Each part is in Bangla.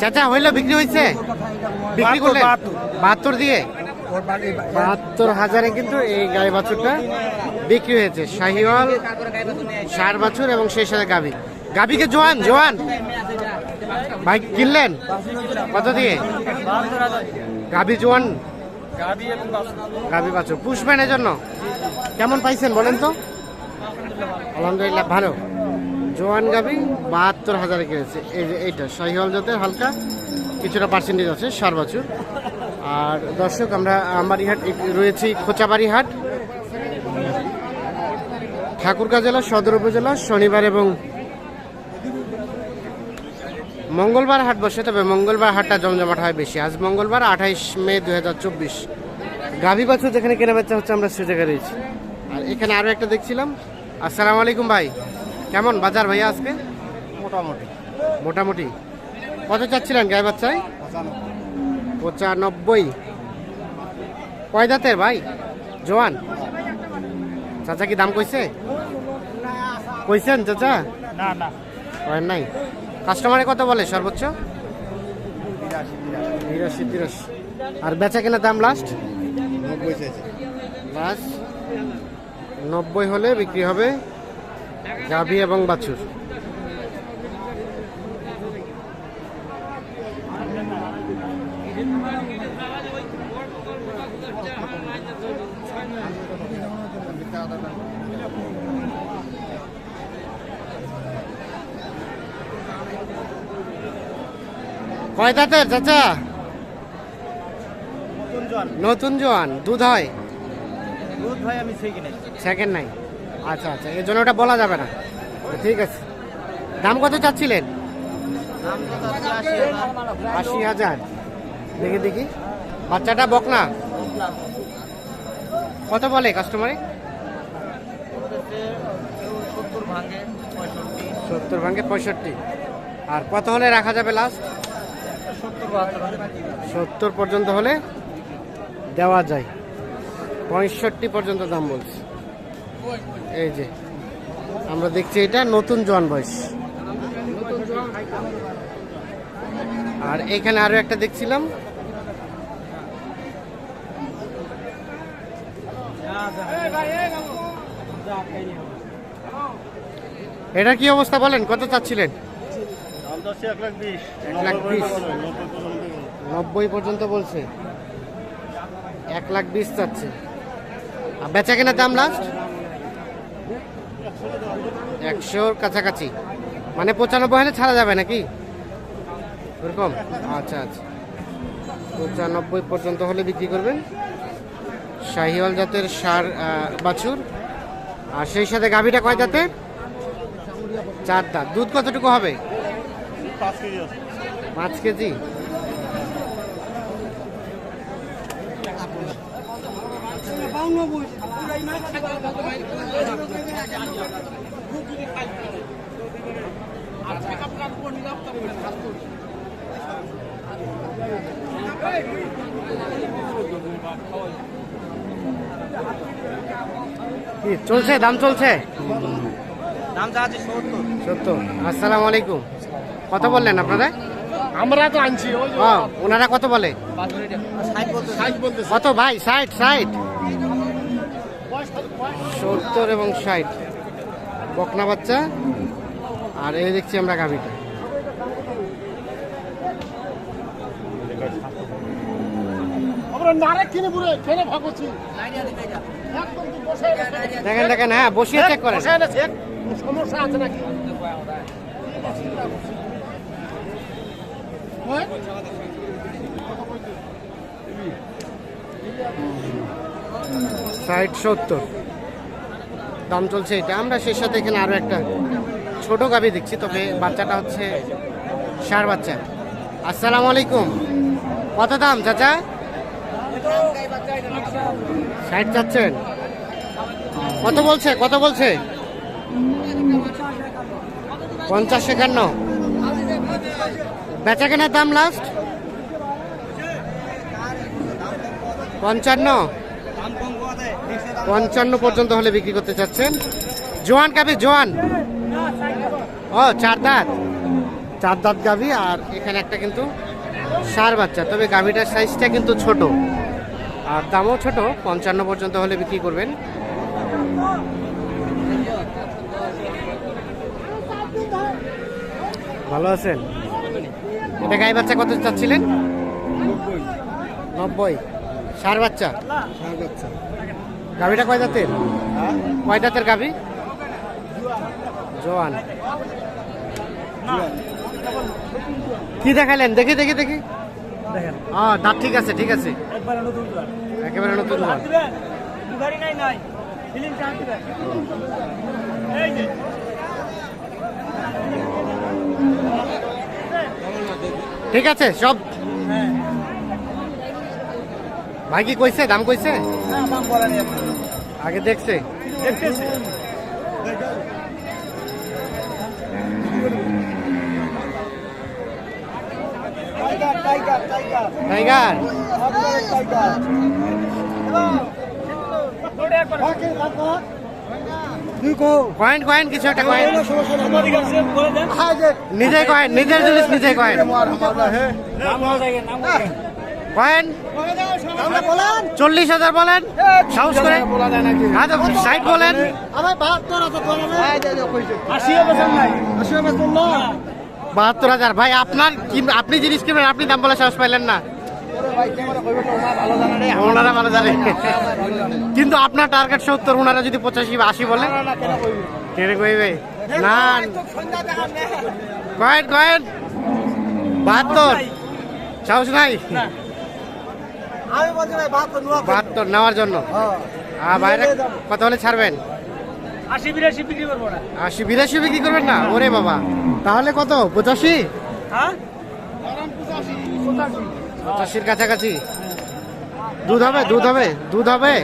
চাচা হইল বিক্রি হয়েছে বিক্রি করলেন? বাহাত্তর। দিয়ে? বাহাত্তর হাজারে কিন্তু এই গাই বাছুরটা বিক্রি হয়েছে। শাহিওয়াল ষাট বাছুর এবং সেই সাথে গাভি। গাভিকে জোয়ান জোয়ান। ভাই কিনলেন? কত দিয়ে? গাভি জোয়ান। গাভি বাছুর। পুষবেনের জন্য কেমন পাইছেন বলেন তো? আলহামদুলিল্লাহ ভালো। জোয়ান গাভি বাহাত্তর হাজারে কিনেছে। এই যে এইটা, শাহিওয়াল জাতের হালকা, কিছুটা পার্সেন্টেজ আছে সার বছর আর দর্শক, আমরা আমারিহাট রয়েছি খোঁচাবাড়ি হাট ঠাকুরগাঁ জেলা, সদর উপজেলা, শনিবার এবং মঙ্গলবার হাট বসে, তবে মঙ্গলবার হাটটা জমজমাট হয় বেশি। আজ মঙ্গলবার, আঠাইশ মে দু হাজার চব্বিশ। গাভী বাছুর যেখানে কেনা বেচা হচ্ছে, আমরা সে জায়গায় রয়েছি। আর এখানে আরও একটা দেখছিলাম। আসসালামু আলাইকুম ভাই। কেমন বাজার ভাইয়া আজকে? মোটামুটি। মোটামুটি। কত চাচ্ছিলেন গায়ে বাচ্চায়? পঁচানব্বই। কয় দাঁতের ভাই? জোয়ান? চাচা কি দাম কইছে? কইছেন চাচা? না না। কয়েন নাই। কাস্টমারে কত বলে সর্বোচ্চ? বিরাশি তিরাশি। আর বেচা কেনা দাম লাস্ট নব্বই লাস্ট নব্বই হলে বিক্রি হবে। গাভি এবং বাছুর। কয় দাঁতের চাচা? নতুন জোয়ান দুধ হয়? দুধ ভাই আমি সেকেন্ড নাই। আচ্ছা আচ্ছা এর জন্য ওটা বলা যাবে না। ঠিক আছে। দাম কত চাচ্ছিলেন? আশি হাজার। দেখি দেখি। বাচ্চাটা বক না কত বলে কাস্টমারে সত্তর ভাঙে পঁয়ষট্টি। আর কত হলে রাখা যাবে লাস্ট সত্তর পর্যন্ত হলে দেওয়া যায়। পঁয়ষট্টি পর্যন্ত দাম বলছে। এই যে, আমরা দেখছি এটা নতুন জোয়ান বয়স। আর এখানে আরও একটা দেখছিলাম। এটা কি অবস্থা বলেন? কত চাচ্ছিলেন? নব্বই পর্যন্ত বলছে। এক লাখ বিশ চাচ্ছে। বেচা কেনার দাম লাস্ট একশোর কাছাকাছি। মানে পঁচানব্বই হলে ছাড়া যাবে নাকি? ওরকম আচ্ছা আচ্ছা। পঁচানব্বই পর্যন্ত হলে বিক্রি করবেন। শাহিওয়াল জাতের সার বাছুর। আর সেই সাথে গাভীটা কয় জাতের চার দাঁত। দুধ কতটুকু হবে? পাঁচ কেজি পাঁচ কেজি? কি চলছে? দাম চলছে? দাম যা আছে সত্তর। সত্য আসসালামু আলাইকুম। কত বললেন আপনারা? আমরা তো আনছি ওনারা কত বলে? কত ভাই? ষাট ষাট। সত্তর এবং ষাট। বকনা বাচ্চা। আর এই দেখছি আমরা গাভিটা। দেখেন দেখেন হ্যাঁ বসিয়ে চেক করেন। সমস্যা ষাট, সত্তর। দাম চলছে এটা। আমরা সেই সাথে এখানে আরও একটা ছোট গাভি দেখছি, তবে বাচ্চাটা হচ্ছে সার বাচ্চা। আসসালামু আলাইকুম। কত দাম, চাচা? ষাট চাচ্ছেন। কত বলছে কত বলছে? পঞ্চাশ একান্ন। বেচা কেনার দাম লাস্ট পঞ্চান্ন। পঞ্চান্ন পর্যন্ত হলে বিক্রি করতে চাচ্ছেন। জোয়ান কাবি জোয়ান। ও চার দাঁত। চার দাঁত গাভী আর এখানে একটা কিন্তু সার বাচ্চা। তবে গাভীটার সাইজটা কিন্তু ছোট। আর দামও ছোট পঞ্চান্ন পর্যন্ত হলে বিক্রি করবেন। ভালো আছেন? এটা গাই বাচ্চা কত চাচ্ছিলেন? নব্বই। সার বাচ্চা। গাভীটা কয় দাঁতের কয় দাঁতের গাভী? জোয়ান। কি দেখালেন দেখি দেখি দেখি। ও দাঁত ঠিক আছে ঠিক আছে। একবারে নতুন দাঁত। ঠিক আছে সব হ্যাঁ। ভাই কি কইছে? দাম কইছে আপনার আগে দেখছে। টাইগার কয়েন কয়েন কিছু একটা কয়েন। দেন নিজে কয়েন নিজের জিনিস নিজে কয়েন। কয়েন? চল্লিশ হাজার বলেন। সাহস করে। তো ষাট বলেন। বাহাত্তর হাজার। ভাই, আপনার আপনি জিনিস কিনবেন, আপনি দাম বলে সাহস পাইলেন না। ওনারা ভালো জানে। কিন্তু আপনার টার্গেট সত্তর, ওনারা যদি পঁচাশি বা আশি বলে। Coin coin. বাহাত্তর। সাহস নাই? আমি বলছি ভাই বাহাত্তর নেওয়ার জন্য। আর বাইরে কত হলে ছাড়বেন? আশি বিরাশি বিক্রি করব না। আশি বিরাশি বিক্রি করবেন না? ওরে বাবা। তাহলে কত? পঁচাশি? হ্যাঁ? পঁচাশির কাছাকাছি। দুধ হবে? দুধ হবে? দুধ হবে?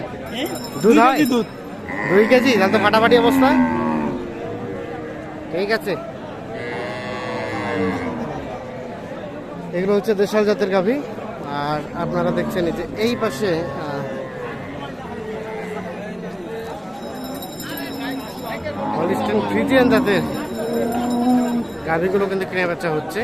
দুধ হয়? দুধ। দুই কেজি? তাহলে তো ফাটাফাটি অবস্থা। ঠিক আছে। এগুলো হচ্ছে দেশাল জাতের গাভী। আর আপনারা দেখছেন এই যে এই পাশে হলিস্টেন ফ্রিজিয়ান জাতের গাভীগুলো কিন্তু কিনে বেচা হচ্ছে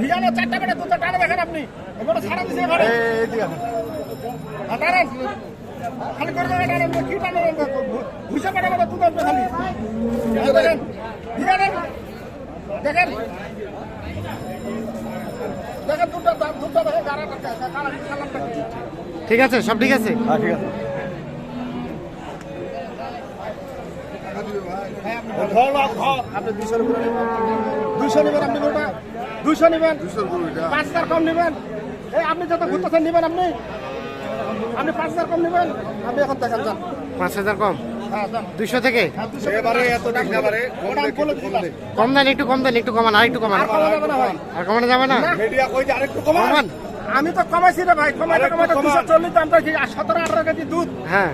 ভিজানো চারটা বেটা দুটো টানে দেখেন আপনি এগুলো এবারে টানেন। খালি করে। কি আসবে খালি। দেখেন দেখেন। দেখেন দুটো দুটো? ঠিক আছে সব ঠিক আছে? আপনি দুশো দুশো নেবেন আপনি কোনটা দুশো নেবেন। পাঁচ হাজার কম নেবেন। এই আপনি যত ঘুরতেছেন নেবেন আপনি। আপনি পাঁচ হাজার কম নেবেন? আপনি এখন দেখেন যান পাঁচ হাজার কম? হ্যাঁ দুইশো থেকে? এবারে এত টাকা এবারে ওটা আমি কম দেন একটু কম দেন একটু কমান আর একটু কমান। আর কমানো যাবে না ভাই। আর কমানো যাবে না? মিডিয়া কই যে আরেকটু কমান? কমান। আমি তো কমাইছি রে ভাই কমাইতে কমাইতে দুশো চল্লিশ দামটা কি সতেরো আঠারো কেজি দুধ। হ্যাঁ।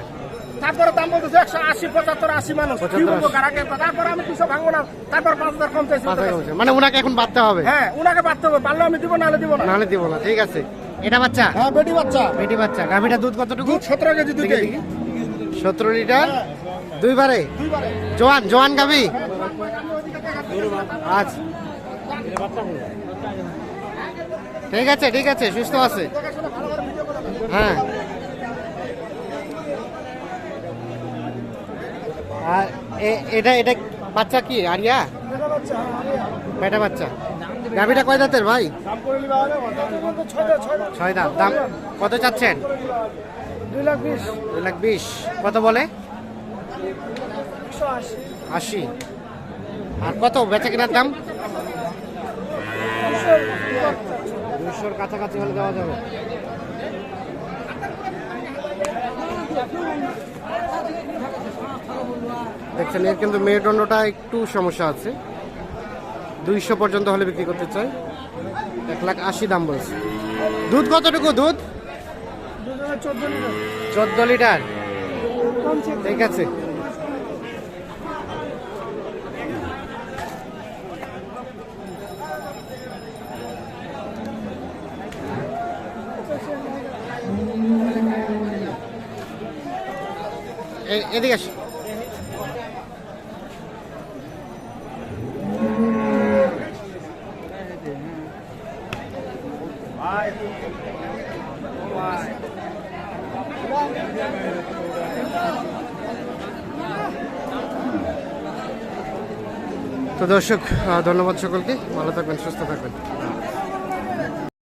তারপরে দাম বলতেছে একশো আশি পঁচাত্তর আশি মানুষ। কি বলব 80 গাড়াকে তারপরে আমি দুশো ভাঙবো না। তারপর পাঁচ হাজার কম চাইছি। মানে ওনাকে এখন বাড়তে হবে? হ্যাঁ উনাকে বাড়তে হবে। পারলে আমি দিব নাহলে দিব না। নাহলে দিব না ঠিক আছে। এটা বাচ্চা? হ্যাঁ বেটি বাচ্চা। বেটি বাচ্চা। গাভীটা দুধ কতটুকু? দুধ সতেরো কেজি দুধ দেখি, দেখি। সতেরো লিটার? দুইবারে দুইবারে জোয়ান জোয়ান গাভী? আচ্ছা। ঠিক আছে ঠিক আছে সুস্থ আছে। হ্যাঁ। আর এটা এটা বাচ্চা কি? আরিয়া। বেটা বাচ্চা। গাভীটা কয় দাঁতের ভাই? ছয় দাঁত। দাম কত চাচ্ছেন? দুই লাখ বিশ। দুই লাখ বিশ। কত বলে? আশি। আশি। আর কত বেচা কেনার দাম? দুশোর কাছাকাছি হলে দেওয়া যাবে। দেখছেন এর কিন্তু মেরুদণ্ডটা একটু সমস্যা আছে। দুইশো পর্যন্ত হলে বিক্রি করতে চাই। এক লাখ আশি দাম বলছে। দুধ কতটুকু দুধ? চোদ্দ লিটার। ঠিক আছে। এদিকে তো দর্শক ধন্যবাদ সকলকে। ভালো থাকবেন সুস্থ থাকবেন।